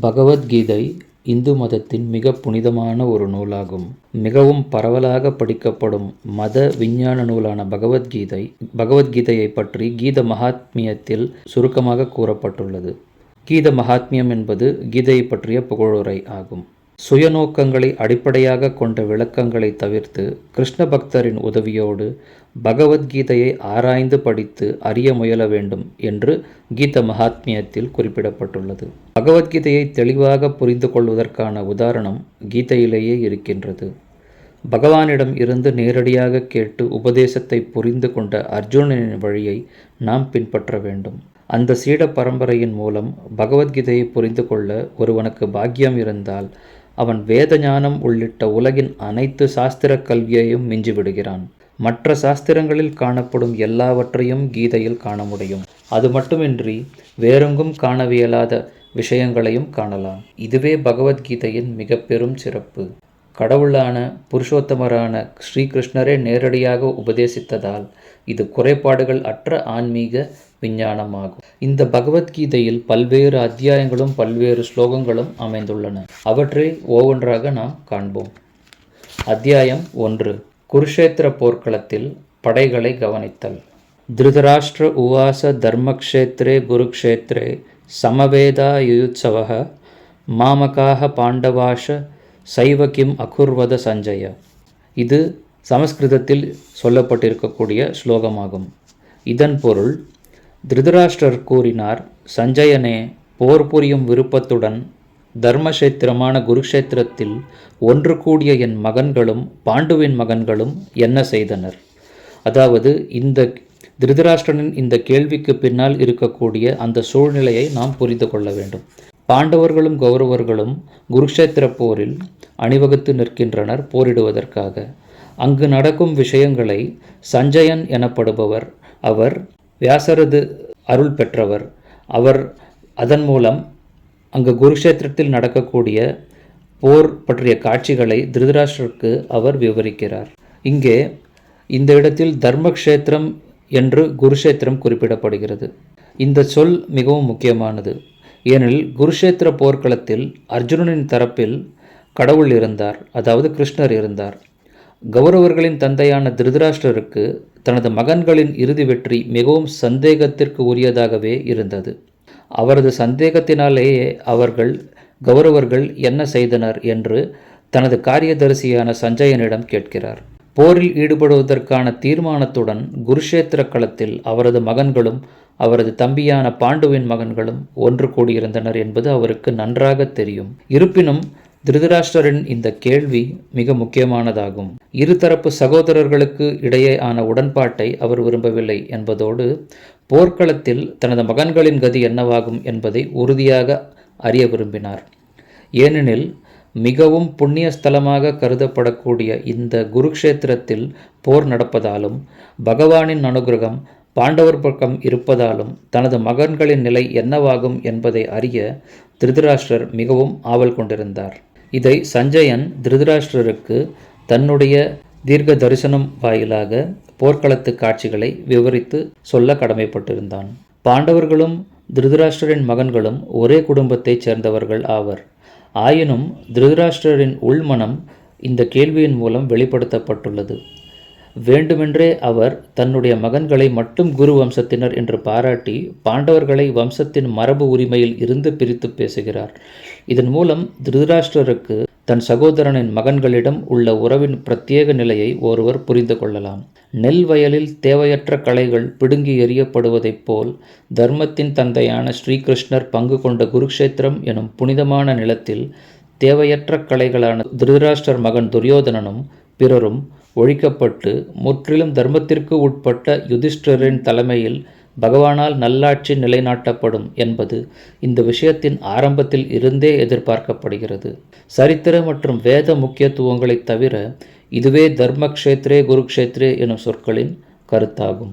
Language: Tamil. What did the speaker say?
பகவத்கீதை இந்து மதத்தின் மிக புனிதமான ஒரு நூலாகும். மிகவும் பரவலாக படிக்கப்படும் மத விஞ்ஞான நூலான பகவத்கீதை பகவத்கீதையை பற்றி கீத மகாத்மியத்தில் சுருக்கமாக கூறப்பட்டுள்ளது. கீத மகாத்மியம் என்பது கீதையை பற்றிய புகழுரை ஆகும். சுயநோக்கங்களை அடிப்படையாக கொண்ட விளக்கங்களை தவிர்த்து கிருஷ்ண பக்தரின் உதவியோடு பகவத்கீதையை ஆராய்ந்து படித்து அறிய முயல வேண்டும் என்று கீத மகாத்மியத்தில் குறிப்பிடப்பட்டுள்ளது. பகவத்கீதையை தெளிவாக புரிந்து கொள்வதற்கான உதாரணம் கீதையிலேயே இருக்கின்றது. பகவானிடம் இருந்து நேரடியாக கேட்டு உபதேசத்தை புரிந்து கொண்ட அர்ஜுனனின் வழியை நாம் பின்பற்ற வேண்டும். அந்த சீட பரம்பரையின் மூலம் பகவத்கீதையை புரிந்து கொள்ள ஒருவனுக்கு பாக்கியம் இருந்தால் அவன் வேத ஞானம் உள்ளிட்ட உலகின் அனைத்து சாஸ்திர கல்வியையும் மிஞ்சிவிடுகிறான். மற்ற சாஸ்திரங்களில் காணப்படும் எல்லாவற்றையும் கீதையில் காண முடியும். அது மட்டுமின்றி வேறெங்கும் காணவியலாத விஷயங்களையும் காணலாம். இதுவே பகவத்கீதையின் மிக பெரும் சிறப்பு. கடவுளான புருஷோத்தமரான ஸ்ரீகிருஷ்ணரே நேரடியாக உபதேசித்ததால் இது குறைபாடுகள் அற்ற ஆன்மீக விஞ்ஞானமாகும். இந்த பகவத்கீதையில் பல்வேறு அத்தியாயங்களும் பல்வேறு ஸ்லோகங்களும் அமைந்துள்ளன. அவற்றை ஒவ்வொன்றாக நாம் காண்போம். அத்தியாயம் ஒன்று. குருஷேத்திர போர்க்களத்தில் படைகளை கவனித்தல். திருதராஷ்டிர உவாச தர்மக்ஷேத்ரே குருக்ஷேத்ரே சமவேதா யுயுத்சவ மாமகாக பாண்டவாஷ சைவ கிம் அகுர்வத சஞ்சய. இது சமஸ்கிருதத்தில் சொல்லப்பட்டிருக்கக்கூடிய ஸ்லோகமாகும். இதன் பொருள் திருதராஷ்டிரர் கூறினார் சஞ்சயனே போர் புரியும் விருப்பத்துடன் தர்மக்ஷேத்திரமான குருக்ஷேத்திரத்தில் ஒன்று கூடிய என் மகன்களும் பாண்டுவின் மகன்களும் என்ன செய்தனர்? அதாவது இந்த திருதராஷ்டிரனின் இந்த கேள்விக்கு பின்னால் இருக்கக்கூடிய அந்த சூழ்நிலையை நாம் புரிந்து கொள்ள வேண்டும். பாண்டவர்களும் கௌரவர்களும் குருக்ஷேத்திர போரில் அணிவகுத்து நிற்கின்றனர் போரிடுவதற்காக. அங்கு நடக்கும் விஷயங்களை சஞ்சயன் எனப்படுபவர் அவர் வியாசரது அருள் பெற்றவர். அவர் அதன் மூலம் அங்கு குருக்ஷேத்திரத்தில் நடக்கக்கூடிய போர் பற்றிய காட்சிகளை திருதராஷ்டருக்கு அவர் விவரிக்கிறார். இங்கே இந்த இடத்தில் தர்மக்ஷேத்திரம் என்று குருஷேத்திரம் குறிப்பிடப்படுகிறது. இந்த சொல் மிகவும் முக்கியமானது. ஏனெனில் குருஷேத்திர போர்க்களத்தில் அர்ஜுனனின் தரப்பில் கடவுள் இருந்தார் அதாவது கிருஷ்ணர் இருந்தார். கௌரவர்களின் தந்தையான திருதராஷ்டருக்கு தனது மகன்களின் இறுதி வெற்றி மிகவும் சந்தேகத்திற்கு உரியதாகவே இருந்தது. அவரது சந்தேகத்தினாலேயே அவர்கள் கௌரவர்கள் என்ன செய்தனர் என்று தனது காரியதரிசியான சஞ்சயனிடம் கேட்கிறார். போரில் ஈடுபடுவதற்கான தீர்மானத்துடன் குருஷேத்திர களத்தில் அவரது மகன்களும் அவரது தம்பியான பாண்டுவின் மகன்களும் ஒன்று கூடியிருந்தனர் என்பது அவருக்கு நன்றாக தெரியும். இருப்பினும் திருதராஷ்டரின் இந்த கேள்வி மிக முக்கியமானதாகும். இருதரப்பு சகோதரர்களுக்கு இடையே ஆன உடன்பாட்டை அவர் விரும்பவில்லை என்பதோடு போர்க்களத்தில் தனது மகன்களின் கதி என்னவாகும் என்பதை உறுதியாக அறிய விரும்பினார். ஏனெனில் மிகவும் புண்ணிய ஸ்தலமாக கருதப்படக்கூடிய இந்த குருக்ஷேத்திரத்தில் போர் நடப்பதாலும் பகவானின் அனுகிரகம் பாண்டவர் பக்கம் இருப்பதாலும் தனது மகன்களின் நிலை என்னவாகும் என்பதை அறிய திருதராஷ்டிரர் மிகவும் ஆவல் கொண்டிருந்தார். இதை சஞ்சயன் திருதராஷ்டிரருக்கு தன்னுடைய தீர்க்க தரிசனம் வாயிலாக போர்க்களத்து காட்சிகளை விவரித்து சொல்ல கடமைப்பட்டிருந்தான். பாண்டவர்களும் திருதராஷ்டிரரின் மகன்களும் ஒரே குடும்பத்தைச் சேர்ந்தவர்கள் ஆவர். ஆயினும் திருதராஷ்டிரரின் உள்மனம் இந்த கேள்வியின் மூலம் வெளிப்படுத்தப்பட்டுள்ளது. வேண்டுமென்றே அவர் தன்னுடைய மகன்களை மட்டும் குரு வம்சத்தினர் என்று பாராட்டி பாண்டவர்களை வம்சத்தின் மரபு உரிமையில் இருந்து பிரித்து பேசுகிறார். இதன் மூலம் திருதராஷ்டிரருக்கு தன் சகோதரனின் மகன்களிடம் உள்ள உறவின் பிரத்யேக நிலையை ஒருவர் புரிந்து கொள்ளலாம். நெல் வயலில் தேவையற்ற களைகள் பிடுங்கி எறியப்படுவதைப் போல் தர்மத்தின் தந்தையான ஸ்ரீகிருஷ்ணர் பங்கு கொண்ட குருக்ஷேத்திரம் எனும் புனிதமான நிலத்தில் தேவையற்ற கலைகளான திருதராஷ்டர் மகன் துரியோதனனும் பிறரும் ஒழிக்கப்பட்டு முற்றிலும் தர்மத்திற்கு உட்பட்ட யுதிஷ்டரின் தலைமையில் பகவானால் நல்லாட்சி நிலைநாட்டப்படும் என்பது இந்த விஷயத்தின் ஆரம்பத்தில் இருந்தே எதிர்பார்க்கப்படுகிறது. சரித்திர மற்றும் வேத முக்கியத்துவங்களைத் தவிர இதுவே தர்மக்ஷேத்ரே குருக்ஷேத்ரே எனும் சொற்களின் கருத்தாகும்.